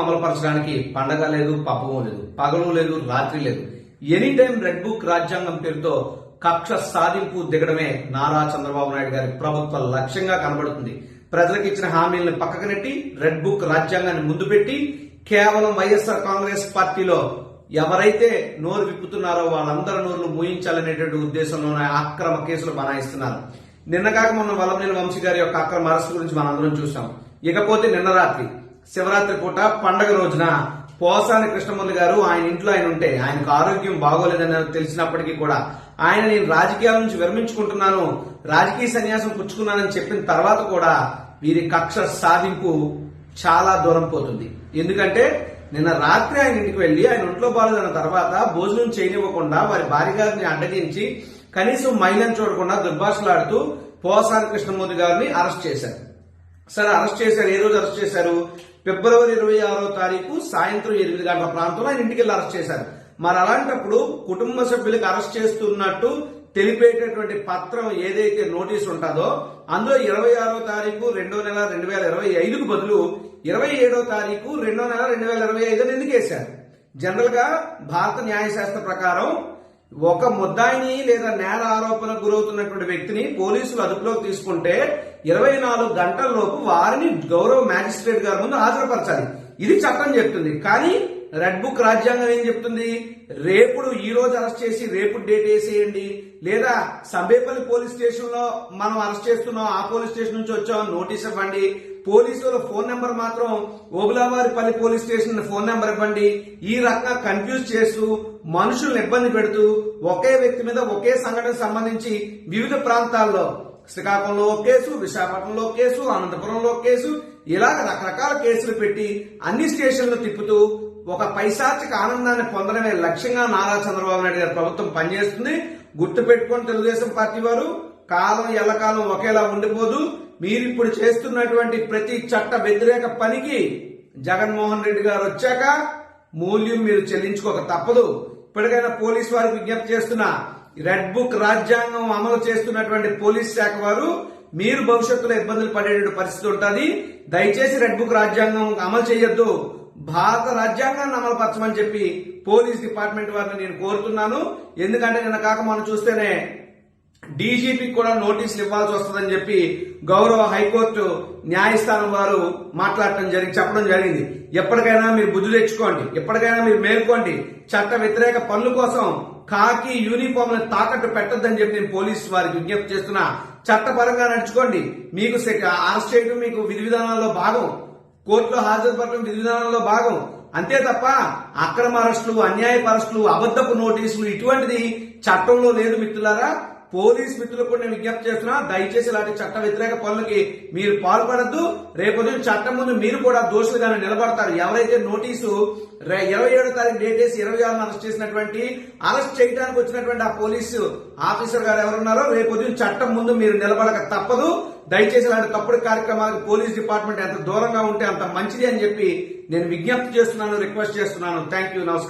అమలుపరచడానికి పండగ లేదు పబ్బము లేదు పగలు లేదు రాత్రి లేదు. ఎనీ టైం రెడ్ బుక్ రాజ్యాంగం పేరుతో కక్ష సాధింపు దిగడమే నారా చంద్రబాబు నాయుడు గారి ప్రభుత్వ లక్ష్యంగా కనబడుతుంది. ప్రజలకు ఇచ్చిన హామీలను పక్కకు నెట్టి రెడ్ బుక్ రాజ్యాంగాన్ని ముందు పెట్టి కేవలం వైఎస్ఆర్ కాంగ్రెస్ పార్టీలో ఎవరైతే నోరు విప్పుతున్నారో వాళ్ళందరి నోరులు మూయించాలనేటువంటి ఉద్దేశంలోనే అక్రమ కేసులు బనాయిస్తున్నారు. నిన్న కాక మొన్న వల్లభనేని వంశీ గారి యొక్క అక్రమ అరెస్ట్ గురించి మనందరం చూసాం ఇకపోతే నిన్న రాత్రి శివరాత్రి పూట పండగ రోజున పోసాని కృష్ణమూర్తి గారు ఆయన ఇంట్లో ఆయన ఉంటే ఆయనకు ఆరోగ్యం బాగోలేదని తెలిసినప్పటికీ కూడా ఆయన నేను రాజకీయాల నుంచి విరమించుకుంటున్నాను రాజకీయ సన్యాసం పుచ్చుకున్నానని చెప్పిన తర్వాత కూడా వీరి కక్ష సాధింపు చాలా దూరం పోతుంది. ఎందుకంటే నిన్న రాత్రి ఆయన ఇంటికి వెళ్ళి ఆయన ఒంట్లో బాగాలేదన్న తర్వాత భోజనం చేయనివ్వకుండా వారి భార్య గారిని అడ్డగించి కనీసం మహిళను చూడకుండా దుర్భాషలాడుతూ పోసాని కృష్ణమూర్తి గారిని అరెస్ట్ చేశారు. సరే అరెస్ట్ చేశారు ఏ రోజు అరెస్ట్ చేశారు. ఫిబ్రవరి ఇరవై ఆరో తారీఖు సాయంత్రం ఎనిమిది గంటల ప్రాంతంలో ఆయన ఇంటికి వెళ్ళి అరెస్ట్ చేశారు. మరి అలాంటప్పుడు కుటుంబ సభ్యులకు అరెస్ట్ చేస్తున్నట్టు తెలిపేటటువంటి పత్రం ఏదైతే నోటీస్ ఉంటుందో అందులో ఇరవై ఆరో తారీఖు రెండో నెల రెండు వేల ఇరవై ఐదుకు బదులు ఇరవై ఏడో తారీఖు రెండో నెల రెండు వేల ఇరవై ఐదు ఎందుకు వేశారు? జనరల్గా భారత న్యాయశాస్త్ర ప్రకారం ఒక ముద్దాయిని లేదా నేర ఆరోపణకు గురవుతున్నటువంటి వ్యక్తిని పోలీసులు అదుపులోకి తీసుకుంటే ఇరవై నాలుగు గంటల్లోపు వారిని గౌరవ మ్యాజిస్ట్రేట్ గారి ముందు హాజరుపరచాలి. ఇది చట్టం చెప్తుంది. కానీ రెడ్ బుక్ రాజ్యాంగం ఏం చెప్తుంది? రేపుడు ఈ రోజు అరెస్ట్ చేసి రేపు డేట్ వేసేయండి. లేదా సంబేపల్లి పోలీస్ స్టేషన్లో మనం అరెస్ట్ చేస్తున్నాం ఆ పోలీస్ స్టేషన్ నుంచి వచ్చాం నోటీస్ ఇవ్వండి. పోలీసుల ఫోన్ నెంబర్ మాత్రం Obulavaripalli police station phone number ఇవ్వండి. ఈ రకంగా కన్ఫ్యూజ్ చేస్తూ మనుషులను ఇబ్బంది పెడుతూ ఒకే వ్యక్తి మీద ఒకే సంఘటన సంబంధించి వివిధ ప్రాంతాల్లో శ్రీకాకుళంలో ఒక కేసు విశాఖపట్నంలో ఒక కేసు అనంతపురంలో ఒక కేసు ఇలాగ రకరకాల కేసులు పెట్టి అన్ని స్టేషన్లు తిప్పుతూ ఒక పైశాచిక ఆనందాన్ని పొందడమే లక్ష్యంగా నారా చంద్రబాబు నాయుడు గారి ప్రభుత్వం పనిచేస్తుంది. గుర్తు పెట్టుకొని తెలుగుదేశం పార్టీ వారు కాలం ఎల్లకాలం ఒకేలా ఉండిపోదు. మీరు ఇప్పుడు చేస్తున్నటువంటి ప్రతి చట్ట వ్యతిరేక పనికి జగన్మోహన్ రెడ్డి గారు వచ్చాక మూల్యం మీరు చెల్లించుకోక తప్పదు. ఇప్పటికైనా పోలీస్ వారికి విజ్ఞప్తి చేస్తున్నా రెడ్ బుక్ రాజ్యాంగం అమలు చేస్తున్నటువంటి పోలీస్ శాఖ వారు మీరు భవిష్యత్తులో ఇబ్బందులు పడేటువంటి పరిస్థితి ఉంటుంది. దయచేసి రెడ్ బుక్ రాజ్యాంగం అమలు చేయొద్దు. భారత రాజ్యాంగాన్ని అమలు పరచమని చెప్పి పోలీస్ డిపార్ట్మెంట్ వారిని నేను కోరుతున్నాను. ఎందుకంటే నిన్న కాక మనం చూస్తేనే డీజీపీ కూడా నోటీసులు ఇవ్వాల్సి వస్తుందని చెప్పి గౌరవ హైకోర్టు న్యాయస్థానం వారు మాట్లాడటం జరిగి చెప్పడం జరిగింది. ఎప్పటికైనా మీరు బుద్ధి తెచ్చుకోండి. ఎప్పటికైనా మీరు మేల్కోండి. చట్ట వ్యతిరేక పనుల కోసం కాకి యూనిఫామ్ తాకట్టు పెట్టద్దని చెప్పి నేను పోలీసు వారికి విజ్ఞప్తి చేస్తున్నా. చట్టపరంగా నడుచుకోండి. మీకు అరెస్ట్ చేయడం మీకు విధి విధానాల్లో భాగం. కోర్టులో హాజరుపడటం విధి విధానాల్లో భాగం. అంతే తప్ప అక్రమ అరెస్టులు అన్యాయపు అరెస్టులు అబద్ధపు నోటీసులు ఇటువంటిది చట్టంలో లేదు మిత్రులారా. పోలీస్ మిత్రులకు కూడా నేను విజ్ఞప్తి చేస్తున్నా దయచేసి ఇలాంటి చట్ట వ్యతిరేక పనులకి మీరు పాల్పడద్దు. రేపొద్దు చట్టం ముందు మీరు కూడా దోషులుగానే నిలబడతారు. ఎవరైతే నోటీసు ఇరవై ఏడో తారీఖు డేట్ వేసి ఇరవై ఆరున అరెస్ట్ చేసినటువంటి అరెస్ట్ చేయడానికి వచ్చినటువంటి ఆ పోలీసు ఆఫీసర్ గారు ఎవరున్నారో రేపు చట్టం ముందు మీరు నిలబడక తప్పదు. దయచేసి ఇలాంటి తప్పుడు కార్యక్రమాలకు పోలీస్ డిపార్ట్మెంట్ ఎంత దూరంగా ఉంటే అంత మంచిది అని చెప్పి నేను విజ్ఞప్తి చేస్తున్నాను రిక్వెస్ట్ చేస్తున్నాను. థ్యాంక్ యూ నమస్కారం.